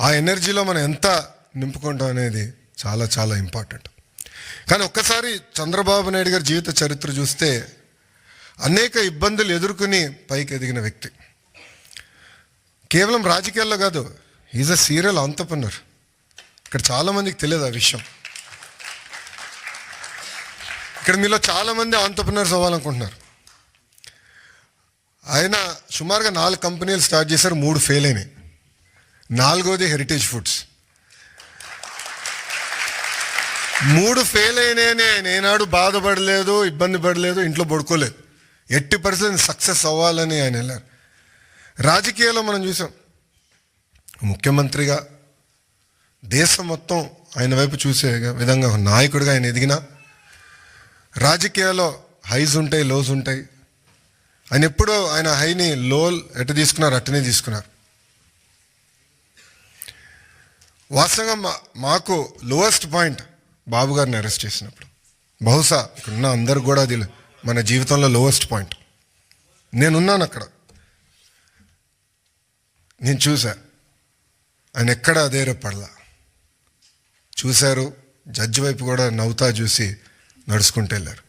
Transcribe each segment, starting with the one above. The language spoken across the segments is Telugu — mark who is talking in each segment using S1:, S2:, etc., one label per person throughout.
S1: ఆ ఎనర్జీలో మనం ఎంత నింపుకుంటాం అనేది చాలా చాలా ఇంపార్టెంట్. కానీ ఒక్కసారి చంద్రబాబు నాయుడు గారి జీవిత చరిత్ర చూస్తే అనేక ఇబ్బందులు ఎదుర్కొని పైకి ఎదిగిన వ్యక్తి. కేవలం రాజకీయాల్లో కాదు ఈజ్ అ సీరియల్ ఆంటర్ప్రినర్ ఇక్కడ చాలామందికి తెలియదు ఆ విషయం. ఇక్కడ మీలో చాలామంది ఆంటర్ప్రినర్స్ అవ్వాలనుకుంటున్నారు. ఆయన సుమారుగా నాలుగు కంపెనీలు స్టార్ట్ చేశారు మూడు ఫెయిల్ అయినాయి. నాలుగోది హెరిటేజ్ ఫుడ్స్ మూడు ఫెయిల్ అయినాయని. ఆయన ఏనాడు బాధపడలేదు ఇబ్బంది పడలేదు ఇంట్లో పడుకోలేదు. ఎట్టి పరిస్థితి సక్సెస్ అవ్వాలని ఆయన వెళ్ళారు. రాజకీయాల్లో మనం చూసాం. ముఖ్యమంత్రిగా దేశం మొత్తం ఆయన వైపు చూసే విధంగా నాయకుడిగా ఆయన ఎదిగినా రాజకీయాల్లో హైస్ ఉంటాయి లోస్ ఉంటాయి. ఆయన ఎప్పుడూ ఆయన హైని లో ఎటు తీసుకున్నారు అట్టనే తీసుకున్నారు. వాస్తవంగా మా మాకు లోవెస్ట్ పాయింట్ బాబు గారిని అరెస్ట్ చేసినప్పుడు. బహుశా ఇక్కడున్న అందరు కూడా అది మన జీవితంలో లోవెస్ట్ పాయింట్ నేనున్నాను అక్కడ. నేను చూసా ఆయన ఎక్కడ అదేరపడలా చూశారు జడ్జి వైపు కూడా నవ్వుతా చూసి నడుచుకుంటూ వెళ్ళారు.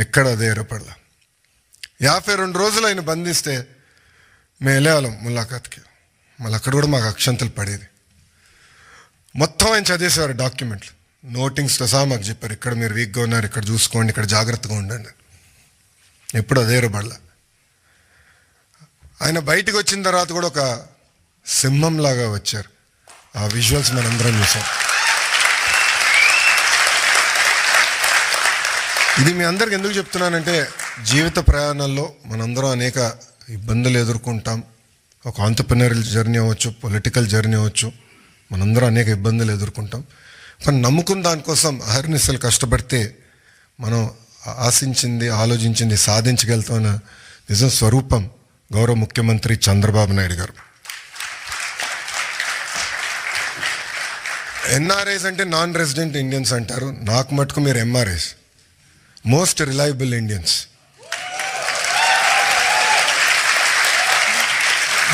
S1: ఎక్కడ అదేరపడలా యాభై రెండు రోజులు ఆయన బంధిస్తే మేము వెళ్ళేవాళ్ళం ములాఖాత్కి. మళ్ళీ అక్కడ కూడా మాకు అక్షంతలు పడేది. మొత్తం ఆయన చదివేసేవారు డాక్యుమెంట్లు. నోటింగ్స్తో సహా మాకు చెప్పారు ఇక్కడ మీరు వీక్గా ఉన్నారు ఇక్కడ చూసుకోండి ఇక్కడ జాగ్రత్తగా ఉండండి ఎప్పుడు అదే రబడలా ఆయన బయటికి వచ్చిన తర్వాత కూడా ఒక సింహంలాగా వచ్చారు. ఆ విజువల్స్ మనందరం చూసాం. ఇది మీ అందరికి ఎందుకు చెప్తున్నానంటే జీవిత ప్రయాణాల్లో మనందరం అనేక ఇబ్బందులు ఎదుర్కొంటాం. ఒక ఆంటర్ప్రినరల్ జర్నీ అవ్వచ్చు పొలిటికల్ జర్నీ అవ్వచ్చు. మనందరం అనేక ఇబ్బందులు ఎదుర్కొంటాం. కానీ నమ్ముకున్న దానికోసం అహర్నిశలు కష్టపడితే మనం ఆశించింది ఆలోచించింది సాధించగలుగుతామన్న నిజం స్వరూపం గౌరవ ముఖ్యమంత్రి చంద్రబాబు నాయుడు గారు. ఎన్ఆర్ఐస్ అంటే నాన్ రెసిడెంట్ ఇండియన్స్ అంటారు. నాకు మటుకు మీరు ఎంఆర్ఐస్ మోస్ట్ రిలయబుల్ ఇండియన్స్.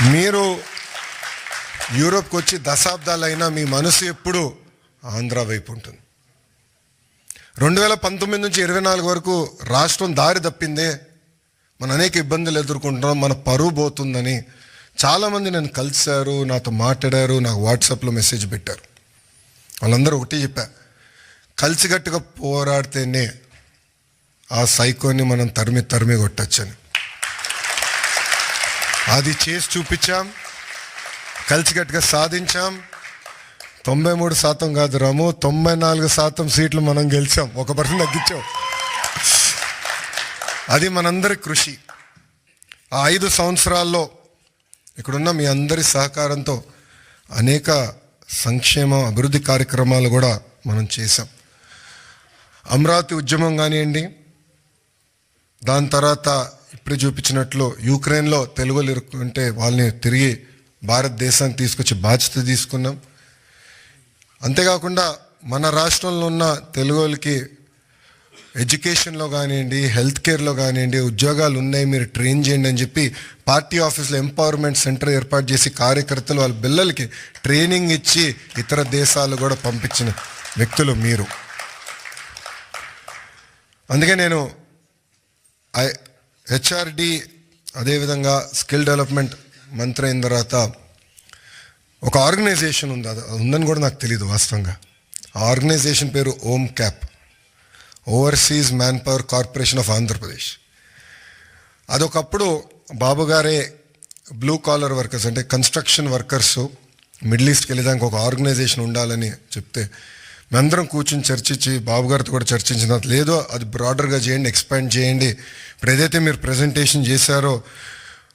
S1: మీరు యూరోప్కి వచ్చి దశాబ్దాలైనా మీ మనసు ఎప్పుడు ఆంధ్ర వైపు ఉంటుంది. రెండు వేల పంతొమ్మిది నుంచి ఇరవై నాలుగు వరకు రాష్ట్రం దారి తప్పిందే మన అనేక ఇబ్బందులు ఎదుర్కొంటున్నాం మన పరువు పోతుందని చాలామంది నన్ను కలిశారు నాతో మాట్లాడారు నాకు వాట్సాప్లో మెసేజ్ పెట్టారు. వాళ్ళందరూ ఒకటి చెప్పా కలిసికట్టుగా పోరాడితేనే ఆ సైకోని మనం తరిమి తరిమి కొట్టచ్చని. అది చేసి చూపించాం. కలిసికట్టుగా సాధించాం. తొంభై మూడు శాతం కాదు రాము తొంభై నాలుగు శాతం సీట్లు మనం గెలిచాం. ఒక పర్సెంట్ తగ్గించాం. అది మనందరి కృషి. ఆ ఐదు సంవత్సరాల్లో ఇక్కడున్న మీ అందరి సహకారంతో అనేక సంక్షేమ అభివృద్ధి కార్యక్రమాలు కూడా మనం చేశాం. అమరావతి ఉద్యమం కానివ్వండి దాని తర్వాత ఇప్పుడు చూపించినట్లు యూక్రెయిన్లో తెలుగులు ఇరుక్కుంటే వాళ్ళని తిరిగి భారతదేశానికి తీసుకొచ్చి బాధ్యత తీసుకున్నాం. అంతేకాకుండా మన రాష్ట్రంలో ఉన్న తెలుగు వాళ్ళకి ఎడ్యుకేషన్లో కానివ్వండి హెల్త్ కేర్లో కానివ్వండి ఉద్యోగాలు ఉన్నాయి మీరు ట్రైన్ చేయండి అని చెప్పి పార్టీ ఆఫీస్లో ఎంపవర్మెంట్ సెంటర్ ఏర్పాటు చేసి కార్యకర్తలు వాళ్ళ పిల్లలకి ట్రైనింగ్ ఇచ్చి ఇతర దేశాలు కూడా పంపించిన వ్యక్తులు మీరు. అందుకే నేను ఐ హెచ్ఆర్డి అదేవిధంగా స్కిల్ డెవలప్మెంట్ మంత్రి అయిన తర్వాత ఒక ఆర్గనైజేషన్ ఉంది. అది ఉందని కూడా నాకు తెలియదు వాస్తవంగా. ఆ ఆర్గనైజేషన్ పేరు OMCAP. Overseas manpower corporation of Andhra Pradesh అదొకప్పుడు Babu గారే బ్లూ కాలర్ వర్కర్స్ అంటే కన్స్ట్రక్షన్ వర్కర్స్ మిడిల్ ఈస్ట్కి వెళ్ళేదానికి ఒక ఆర్గనైజేషన్ ఉండాలని చెప్తే మేమందరం కూర్చుని చర్చించి బాబు గారితో కూడా చర్చించిన లేదో అది బ్రాడర్గా చేయండి ఎక్స్పాండ్ చేయండి. ఇప్పుడు ఏదైతే మీరు ప్రజెంటేషన్ చేశారో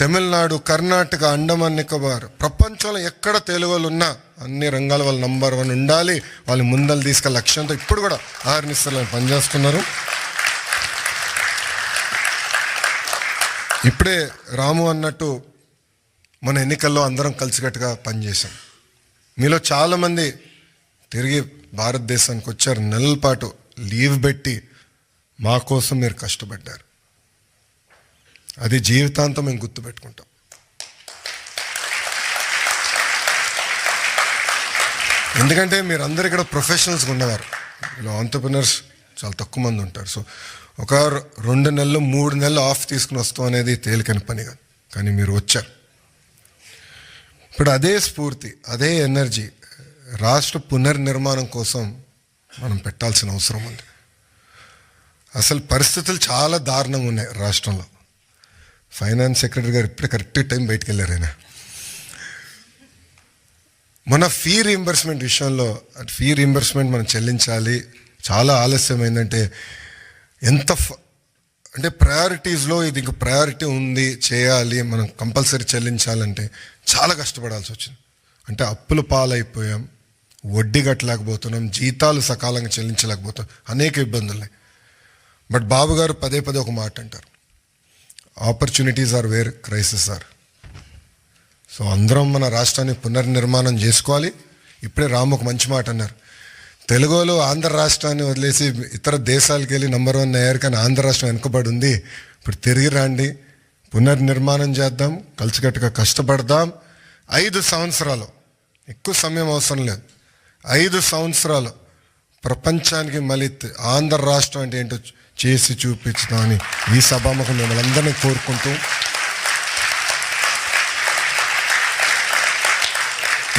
S1: తమిళనాడు కర్ణాటక అండమాన్ నికోబార్. ప్రపంచంలో ఎక్కడ తెలుగు వాళ్ళు ఉన్నా అన్ని రంగాల వాళ్ళు నంబర్ వన్ ఉండాలి. వాళ్ళు ముందలు తీసుకెళ్ళ లక్ష్యంతో ఇప్పుడు కూడా ఆహర్నిశలు పనిచేస్తున్నారు. ఇప్పుడే రాము అన్నట్టు మన ఎన్నికల్లో అందరం కలిసికట్టుగా పనిచేశాం. మీలో చాలామంది తిరిగి భారతదేశానికి వచ్చారు. నెలల పాటు లీవ్ పెట్టి మా కోసం మీరు కష్టపడ్డారు. అది జీవితాంతం మేము గుర్తుపెట్టుకుంటాం. ఎందుకంటే మీరు అందరు ఇక్కడ ప్రొఫెషనల్స్గా ఉన్నవారు. ఇలా ఆంటర్ప్రినర్స్ చాలా తక్కువ మంది ఉంటారు. సో ఒక రెండు నెలలు మూడు నెలలు ఆఫ్ తీసుకుని వస్తాం అనేది తేలికని పని కాదు. కానీ మీరు వచ్చారు. ఇప్పుడు అదే స్ఫూర్తి అదే ఎనర్జీ రాష్ట్ర పునర్నిర్మాణం కోసం మనం పెట్టాల్సిన అవసరం ఉంది. అసలు పరిస్థితులు చాలా దారుణంగా ఉన్నాయి రాష్ట్రంలో. ఫైనాన్స్ సెక్రటరీ గారు ఇప్పుడే కరెక్ట్ టైం బయటకు వెళ్ళారు ఆయన. మన ఫీ రీఎంబర్స్మెంట్ విషయంలో ఫీ రీఎంబర్స్మెంట్ మనం చెల్లించాలి. చాలా ఆలస్యం ఏంటంటే ఎంత ఫ- అంటే ప్రయారిటీస్లో ఇది ఇంక ప్రయారిటీ ఉంది చేయాలి మనం కంపల్సరీ చెల్లించాలంటే చాలా కష్టపడాల్సి వచ్చింది. అంటే అప్పుల పాలైపోయాం వడ్డీ కట్టలేకపోతున్నాం జీతాలు సకాలంగా చెల్లించలేకపోతున్నాం అనేక ఇబ్బందులు ఉన్నాయి. బట్ బాబు గారు పదే పదే ఒక మాట అంటారు. Opportunities are where crisis are so అందరం మన రాష్ట్రాన్ని పునర్నిర్మాణం చేసుకోవాలి. ఇప్పుడే రాము ఒక మంచి మాట అన్నారు. తెలుగులో ఆంధ్ర రాష్ట్రాన్ని వదిలేసి ఇతర దేశాలకు వెళ్ళి నెంబర్ వన్ అయ్యారు కానీ ఆంధ్ర రాష్ట్రం వెనుకబడి ఉంది. ఇప్పుడు తిరిగి రండి. పునర్నిర్మాణం చేద్దాం. కలిసికట్టుగా కష్టపడదాం. ఐదు సంవత్సరాలు. ఎక్కువ సమయం అవసరం లేదు. ఐదు సంవత్సరాలు. ప్రపంచానికి మళ్ళీ ఆంధ్ర రాష్ట్రం అంటే ఏంటో చేసి చూపించుదామని ఈ సభాముఖం మిమ్మల్ని అందరినీ కోరుకుంటూ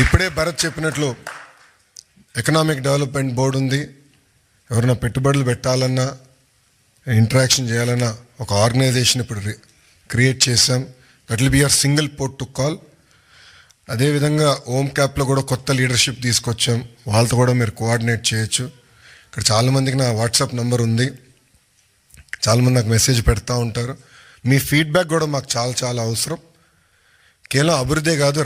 S1: ఇప్పుడే భరత్ చెప్పినట్లు ఎకనామిక్ డెవలప్మెంట్ బోర్డు ఉంది. ఎవరైనా పెట్టుబడులు పెట్టాలన్నా ఇంటరాక్షన్ చేయాలన్నా ఒక ఆర్గనైజేషన్ ఇప్పుడు క్రియేట్ చేశాం. That will be our single port to call. అదేవిధంగా ఓమ్ క్యాప్లో కూడా కొత్త లీడర్షిప్ తీసుకొచ్చాం. వాళ్ళతో కూడా మీరు కోఆర్డినేట్ చేయొచ్చు. ఇక్కడ చాలామందికి నా వాట్సాప్ నెంబర్ ఉంది. చాలామంది నాకు మెసేజ్ పెడతా ఉంటారు. మీ ఫీడ్బ్యాక్ కూడా మాకు చాలా చాలా అవసరం. కేవలం అభివృద్ధే కాదు